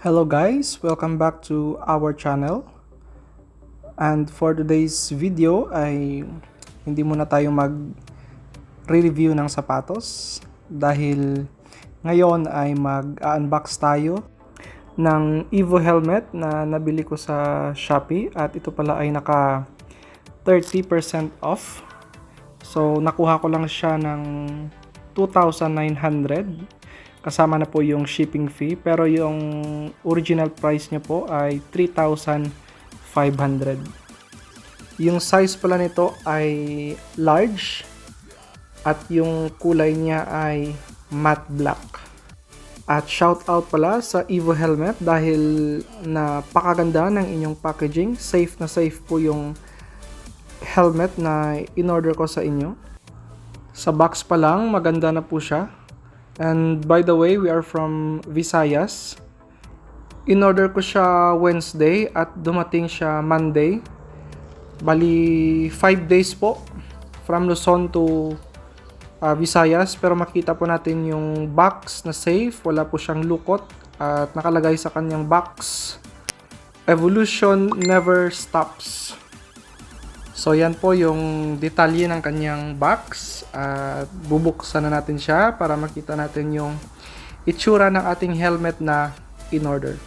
Hello guys, welcome back to our channel. And for today's video ay hindi muna tayo mag review ng sapatos dahil ngayon ay mag-unbox tayo ng Evo helmet na nabili ko sa Shopee at ito pala ay naka 30% off. So nakuha ko lang siya ng 2,900 kasama na po yung shipping fee pero yung original price niya po ay 3,500 yung size pala nito ay large at yung kulay niya ay matte black. At shout out pala sa Evo helmet dahil napakaganda ng inyong packaging. Safe na safe po yung helmet na in-order ko sa inyo. Sa box pa lang maganda na po siya And by the way, we are from Visayas. In-order ko siya Wednesday at dumating siya Monday. Bali, 5 days po from Luzon to uh, Visayas. Pero makita po natin yung box na safe. Wala po siyang lukot. At nakalagay sa kanyang box. Evolution never stops. So yan po yung detalye ng kanyang box at bubuksan na natin siya para makita natin yung itsura ng ating helmet na in order.